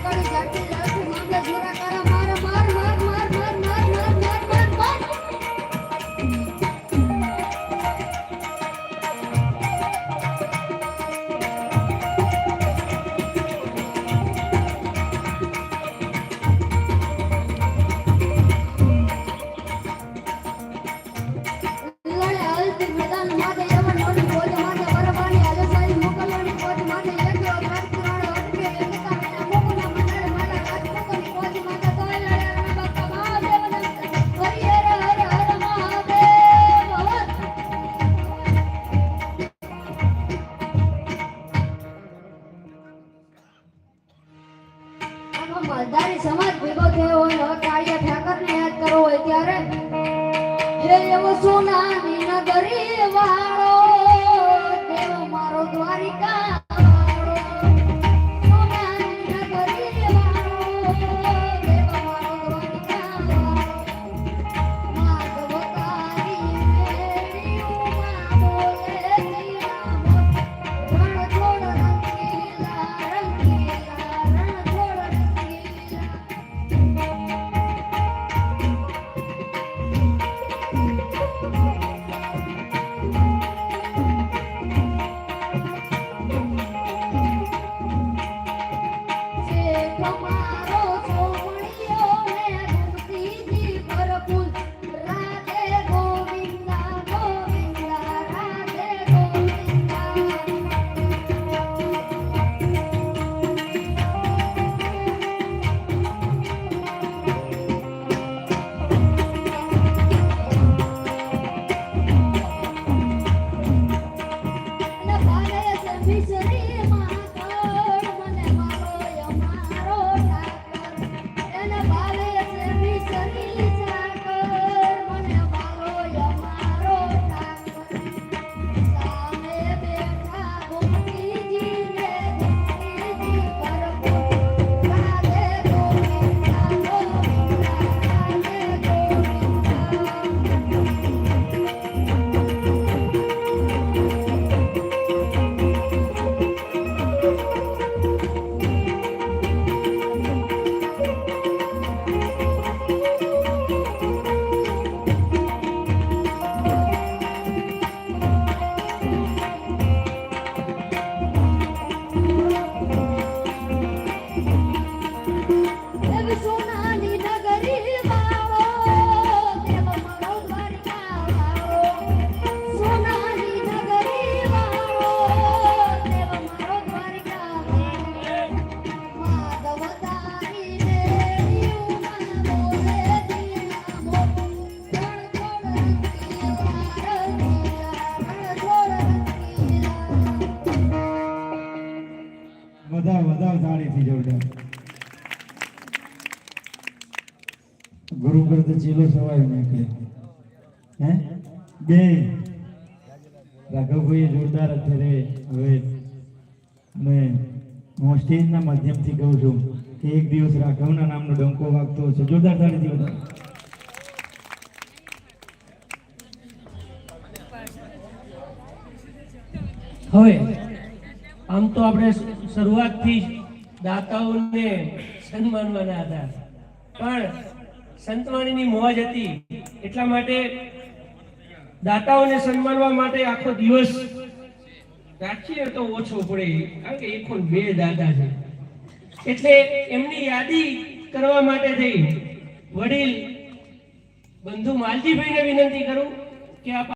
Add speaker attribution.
Speaker 1: મામલા જોરા અઠાળિયા ઠાકરને યાદ કરો હોય ત્યારે હે એવો સોનાની નગરી વાળો દેવ મારો દ્વારિકા
Speaker 2: વધાવ વધાવ તાળીથી જોરદાર ગુરુ પર તો ચીલો સવાય નીકળે હે? બે. રાઘવભાઈએ જોરદાર અત્યારે હવે મેં હું સ્ટેજના માધ્યમથી કહું છું કે એક દિવસ રાઘવના નામનો ડંકો વાગતો હશે. જોરદાર તાળીથી વધાવ
Speaker 3: હવે, આમ તો આપણે શરૂઆતથી દાતાઓને સન્માનવાના હતા પણ સંતવાણીની મોજ હતી એટલા માટે દાતાઓને સન્માનવા માટે આખો દિવસ રાખીએ તો ઓછો પડે, કારણ કે એક બે દાદા છે. એટલે એમની યાદી કરવા માટે થઈ. વડીલ બંધુ માલજીભાઈને વિનંતી કરું કે આપ